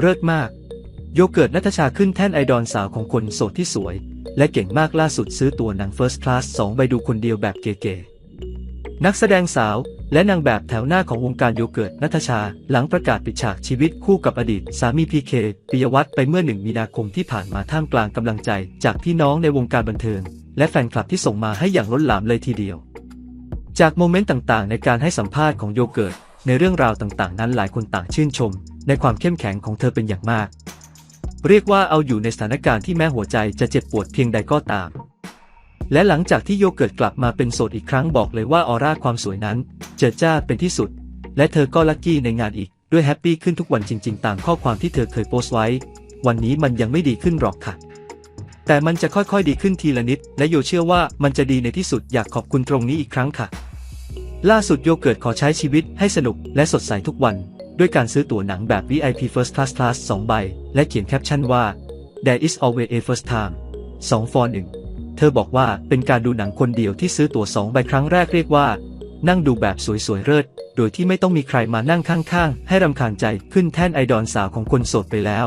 เลิศมาก โยเกิร์ตนัทชาขึ้นแท่นไอดอลสาวของคนโสดที่สวย และเก่งมากล่าสุดซื้อตัวหนัง First Class 2ใบดูคนเดียวแบบเก๋ๆนักแสดงสาวและนางแบบแถวหน้าของวงการโยเกิร์ตนัทชา หลังประกาศปิดฉากชีวิตคู่กับอดีต สามีพีเคปิยวัฒน์ไปเมื่อหนึ่งมีนาคมที่ผ่านมาท่ามกลางกำลังใจ จากพี่น้องในวงการบันเทิง และแฟนคลับที่ส่งมาให้อย่างล้นหลามเลยทีเดียว จากโมเมนต์ต่างๆ ในการให้สัมภาษณ์ของโยเกิร์ต ในเรื่องราวต่างๆ นั้นหลายคนต่างชื่นชม ในความเข้มแข็งของเธอเป็นอย่างมาก เรียกว่าเอาอยู่ในสถานการณ์ที่แม้หัวใจจะเจ็บปวดเพียงใดก็ตาม และหลังจากที่โยเกิร์ตกลับมาเป็นโสดอีกครั้งบอกเลยว่าออร่าความสวยนั้น เจิดจ้าเป็นที่สุด และเธอก็ลัคกี้ในงานอีกด้วยแฮปปี้ขึ้นทุกวันจริง ๆ ตามข้อความที่เธอเคยโพสต์ไว้ วันนี้มันยังไม่ดีขึ้นหรอกค่ะ แต่มันจะค่อยๆดีขึ้นทีละนิด และโยเชื่อว่ามันจะดีในที่สุดอยากขอบคุณตรงนี้อีกครั้งค่ะ ล่าสุดโยเกิร์ตขอใช้ชีวิตให้สนุกและสดใสทุกวัน ด้วยการซื้อตั๋วหนังแบบ VIP First Class Class 2 ใบ และเขียนแคปชั่นว่า There is always a first time 2 for 1 เธอบอกว่าเป็นการดูหนังคนเดียวที่ซื้อตั๋ว 2 ใบครั้งแรกเรียกว่า นั่งดูแบบสวยๆเลิศโดยที่ไม่ต้องมีใครมานั่งข้างๆ ให้รำคาญใจขึ้นแท่นไอดอลสาวของคนโสดไปแล้ว